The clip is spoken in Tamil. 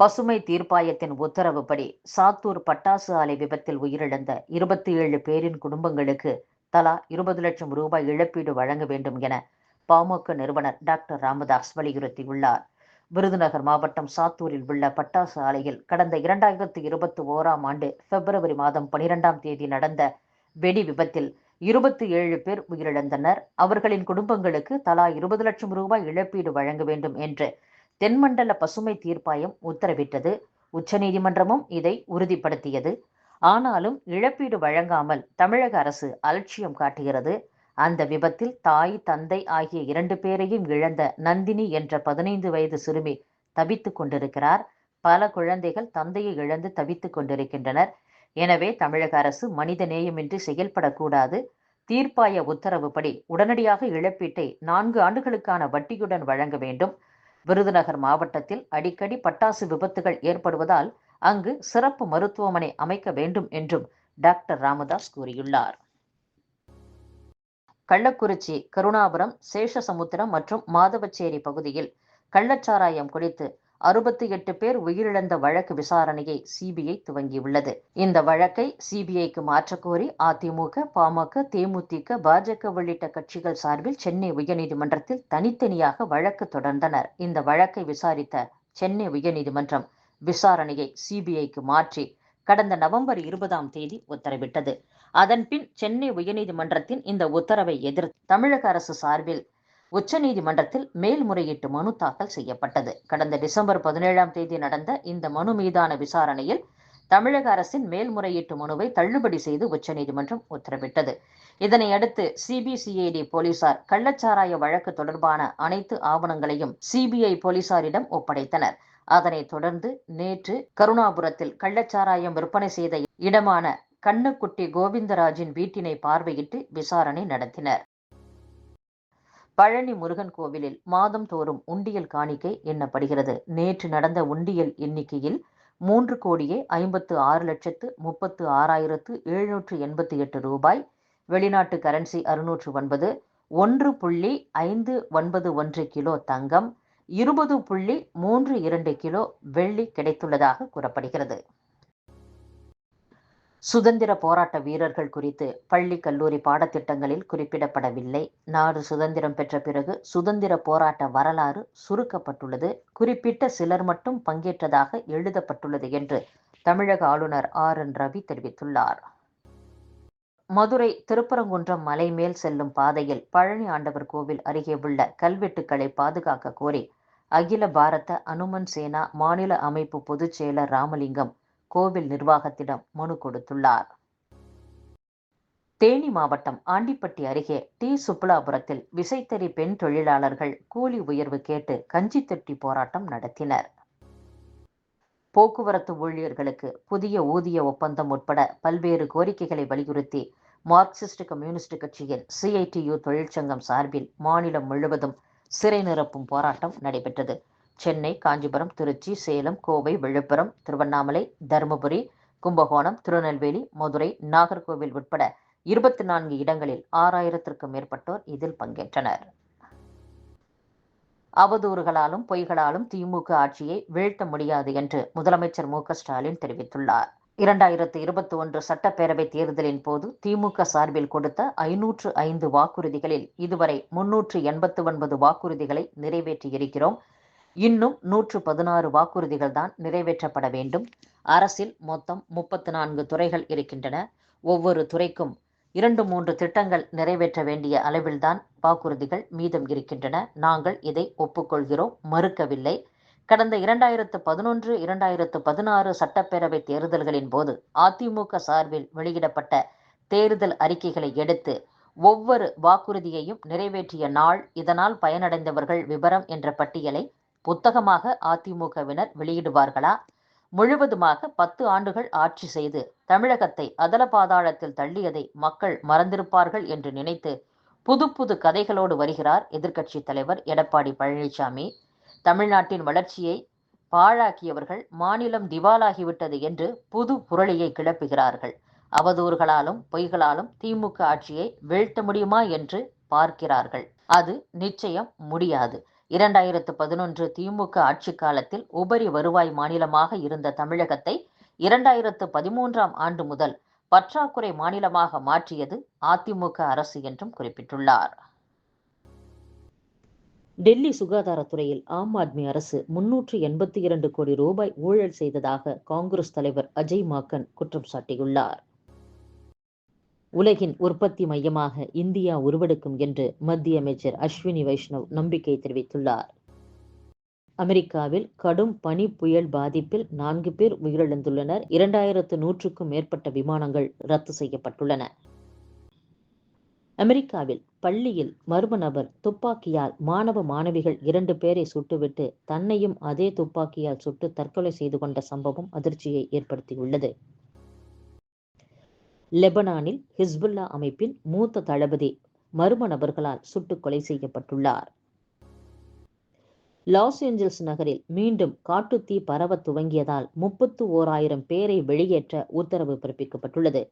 பசுமை தீர்ப்பாயத்தின் உத்தரவுப்படி சாத்தூர் பட்டாசு ஆலை விபத்தில் உயிரிழந்த இருபத்தி ஏழு பேரின் குடும்பங்களுக்கு தலா இருபது லட்சம் ரூபாய் இழப்பீடு வழங்க வேண்டும் என பாமக நிறுவனர் டாக்டர் ராமதாஸ் வலியுறுத்தியுள்ளார். விருதுநகர் மாவட்டம் சாத்தூரில் உள்ள பட்டாசு ஆலையில் கடந்த இரண்டாயிரத்து இருபத்தி ஓராம் ஆண்டு பிப்ரவரி மாதம் பனிரெண்டாம் தேதி நடந்த வெடி விபத்தில் இருபத்தி ஏழு பேர் உயிரிழந்தனர். அவர்களின் குடும்பங்களுக்கு தலா இருபது லட்சம் ரூபாய் இழப்பீடு வழங்க வேண்டும் என்று தென்மண்டல பசுமை தீர்ப்பாயம் உத்தரவிட்டது. உச்சநீதிமன்றமும் இதை உறுதிப்படுத்தியது. ஆனாலும் இழப்பீடு வழங்காமல் தமிழக அரசு அலட்சியம் காட்டுகிறது. அந்த விபத்தில் தாய் தந்தை ஆகிய இரண்டு பேரையும் இழந்த நந்தினி என்ற பதினைந்து வயது சிறுமி தவித்து கொண்டிருக்கிறார். பல குழந்தைகள் தந்தையை இழந்து தவித்து கொண்டிருக்கின்றனர். எனவே தமிழக அரசு மனித நேயமின்றி செயல்படக்கூடாது. தீர்ப்பாய உத்தரவுப்படி உடனடியாக இழப்பீட்டை நான்கு ஆண்டுகளுக்கான வட்டியுடன் வழங்க வேண்டும். விருதுநகர் மாவட்டத்தில் அடிக்கடி பட்டாசு விபத்துகள் ஏற்படுவதால் அங்கு சிறப்பு மருத்துவமனை அமைக்க வேண்டும் என்றும் டாக்டர் ராமதாஸ் கூறியுள்ளார். கள்ளக்குறிச்சி கருணாபுரம் சேஷசமுத்திரம் மற்றும் மாதவச்சேரி பகுதியில் கள்ளச்சாராயம் குடித்து அறுபத்தி எட்டு பேர் உயிரிழந்த வழக்கு விசாரணையை சிபிஐ துவங்கியுள்ளது. இந்த வழக்கை சிபிஐக்கு மாற்றக்கோரி அதிமுக பாமக தேமுதிக பாஜக உள்ளிட்ட கட்சிகள் சார்பில் சென்னை உயர்நீதிமன்றத்தில் தனித்தனியாக வழக்கு தொடர்ந்தனர். இந்த வழக்கை விசாரித்த சென்னை உயர்நீதிமன்றம் விசாரணையை சிபிஐக்கு மாற்றி கடந்த நவம்பர் இருபதாம் தேதி உத்தரவிட்டது. அதன்பின் சென்னை உயர்நீதிமன்றத்தின் இந்த உத்தரவை எதிர்த்து தமிழக அரசு சார்பில் உச்சநீதிமன்றத்தில் மேல்முறையீட்டு மனு தாக்கல் செய்யப்பட்டது. கடந்த டிசம்பர் பதினேழாம் தேதி நடந்த இந்த மனு மீதான விசாரணையில் தமிழக அரசின் மேல்முறையீட்டு மனுவை தள்ளுபடி செய்து உச்சநீதிமன்றம் உத்தரவிட்டது. இதனையடுத்து சிபிசிஐடி போலீசார் கள்ளச்சாராய வழக்கு தொடர்பான அனைத்து ஆவணங்களையும் சிபிஐ போலீசாரிடம் ஒப்படைத்தனர். அதனைத் தொடர்ந்து நேற்று கருணாபுரத்தில் கள்ளச்சாராயம் விற்பனை செய்த இடமான கண்ணுக்குட்டி கோவிந்தராஜின் வீட்டினை பார்வையிட்டு விசாரணை நடத்தினர். பழனி முருகன் கோவிலில் மாதம் தோறும் உண்டியல் காணிக்கை எண்ணப்படுகிறது. நேற்று நடந்த உண்டியல் எண்ணிக்கையில் மூன்று கோடியே ஐம்பத்து ஆறு லட்சத்து முப்பத்து ஆறாயிரத்து எழுநூற்று எண்பத்தி எட்டு ரூபாய் வெளிநாட்டு கரன்சி அறுநூற்று ஒன்பது ஒன்று புள்ளி ஐந்து ஒன்பது ஒன்று கிலோ தங்கம் இருபது புள்ளி மூன்று இரண்டு கிலோ வெள்ளி கிடைத்துள்ளதாக கூறப்படுகிறது. சுதந்திர போராட்ட வீரர்கள் குறித்து பள்ளி கல்லூரி பாடத்திட்டங்களில் குறிப்பிடப்படவில்லை. நாடு சுதந்திரம் பெற்ற பிறகு சுதந்திர போராட்ட வரலாறு சுருக்கப்பட்டுள்ளது. குறிப்பிட்ட சிலர் மட்டும் பங்கேற்றதாக எழுதப்பட்டுள்ளது என்று தமிழக ஆளுநர் ஆர். என். ரவி தெரிவித்துள்ளார். மதுரை திருப்பரங்குன்றம் மலை மேல் செல்லும் பாதையில் பழனி ஆண்டவர் கோவில் அருகே உள்ள கல்வெட்டுக்களை பாதுகாக்க கோரி அகில பாரத அனுமன் சேனா மாநில அமைப்பு பொதுச் செயலர் ராமலிங்கம் கோவில் நிர்வாகத்திடம் மனு கொடுத்துள்ளார். தேனி மாவட்டம் ஆண்டிப்பட்டி அருகே டி. சுப்புலாபுரத்தில் விசைத்தறி பெண் தொழிலாளர்கள் கூலி உயர்வு கேட்டு கஞ்சி தொட்டி போராட்டம் நடத்தினர். போக்குவரத்து ஊழியர்களுக்கு புதிய ஊதிய ஒப்பந்தம் உட்பட பல்வேறு கோரிக்கைகளை வலியுறுத்தி மார்க்சிஸ்ட் கம்யூனிஸ்ட் கட்சியின் சிஐடியு தொழிற்சங்கம் சார்பில் மாநிலம் முழுவதும் சிறை நிரப்பும் போராட்டம் நடைபெற்றது. சென்னை காஞ்சிபுரம் திருச்சி சேலம் கோவை விழுப்புரம் திருவண்ணாமலை தருமபுரி கும்பகோணம் திருநெல்வேலி மதுரை நாகர்கோவில் உட்பட இருபத்தி நான்கு இடங்களில் ஆறாயிரத்திற்கும் மேற்பட்டோர் இதில் பங்கேற்றனர். அவதூறுகளாலும் பொய்களாலும் திமுக ஆட்சியை வீழ்த்த முடியாது என்று முதலமைச்சர் மு ஸ்டாலின் தெரிவித்துள்ளார். இரண்டாயிரத்து இருபத்தி ஒன்று சட்டப்பேரவை தேர்தலின் போது திமுக சார்பில் கொடுத்த ஐநூற்று ஐந்து வாக்குறுதிகளில் இதுவரை முன்னூற்று எண்பத்து ஒன்பது வாக்குறுதிகளை நிறைவேற்றியிருக்கிறோம். இன்னும் நூற்று பதினாறு வாக்குறுதிகள் தான் நிறைவேற்றப்பட வேண்டும். அரசில் மொத்தம் முப்பத்தி நான்கு துறைகள் இருக்கின்றன. ஒவ்வொரு துறைக்கும் இரண்டு மூன்று திட்டங்கள் நிறைவேற்ற வேண்டிய அளவில்தான் வாக்குறுதிகள் மீதம் இருக்கின்றன. நாங்கள் இதை ஒப்புக்கொள்கிறோம். மறுக்கவில்லை. கடந்த இரண்டாயிரத்து பதினொன்று இரண்டாயிரத்து பதினாறு சட்டப்பேரவை தேர்தல்களின் போது அதிமுக சார்பில் வெளியிடப்பட்ட தேர்தல் அறிக்கைகளை எடுத்து ஒவ்வொரு வாக்குறுதியையும் நிறைவேற்றிய நாள் இதனால் பயனடைந்தவர்கள் விவரம் என்ற பட்டியலை புத்தகமாக அதிமுகவினர் வெளியிடுவார்களா? முழுவதுமாக பத்து ஆண்டுகள் ஆட்சி செய்து தமிழகத்தை அதல பாதாளத்தில் தள்ளியதை மக்கள் மறந்திருப்பார்கள் என்று நினைத்து புது புது கதைகளோடு வருகிறார் எதிர்க்கட்சி தலைவர் எடப்பாடி பழனிசாமி. தமிழ்நாட்டின் வளர்ச்சியை பாழாக்கியவர்கள் மாநிலம் திவாலாகிவிட்டது என்று புது புரளியை கிளப்புகிறார்கள். அவதூறுகளாலும் பொய்களாலும் திமுக ஆட்சியை வீழ்த்த முடியுமா என்று பார்க்கிறார்கள். அது நிச்சயம் முடியாது. இரண்டாயிரத்து பதினொன்று திமுக ஆட்சி காலத்தில் உபரி வருவாய் மாநிலமாக இருந்த தமிழகத்தை இரண்டாயிரத்து பதிமூன்றாம் ஆண்டு முதல் பற்றாக்குறை மாநிலமாக மாற்றியது அதிமுக அரசு என்றும் குறிப்பிட்டுள்ளார். டெல்லி சுகாதாரத்துறையில் ஆம் ஆத்மி அரசு முன்னூற்று எண்பத்தி இரண்டு கோடி ரூபாய் ஊழல் செய்ததாக காங்கிரஸ் தலைவர் அஜய் மாக்கன் குற்றம் சாட்டியுள்ளார். உலகின் உற்பத்தி மையமாக இந்தியா உருவெடுக்கும் என்று மத்திய அமைச்சர் அஸ்வினி வைஷ்ணவ் நம்பிக்கை தெரிவித்துள்ளார். அமெரிக்காவில் கடும் பனி புயல் பாதிப்பில் நான்கு பேர் உயிரிழந்துள்ளனர். இரண்டாயிரத்து நூற்றுக்கும் மேற்பட்ட விமானங்கள் ரத்து செய்யப்பட்டுள்ளன. அமெரிக்காவில் பள்ளியில் மர்ம நபர் துப்பாக்கியால் மாணவ மாணவிகள் இரண்டு பேரை சுட்டுவிட்டு தன்னையும் அதே துப்பாக்கியால் சுட்டு தற்கொலை செய்து கொண்ட சம்பவம் அதிர்ச்சியை ஏற்படுத்தியுள்ளது. லெபனானில் ஹிஸ்புல்லா அமைப்பின் மூத்த தளபதி மர்ம நபர்களால் சுட்டுக் கொலை செய்யப்பட்டுள்ளார். லாஸ் ஏஞ்சல்ஸ் நகரில் மீண்டும் காட்டுத்தீ பரவ துவங்கியதால் முப்பத்து ஓராயிரம் பேரை வெளியேற்ற உத்தரவு பிறப்பிக்கப்பட்டுள்ளது.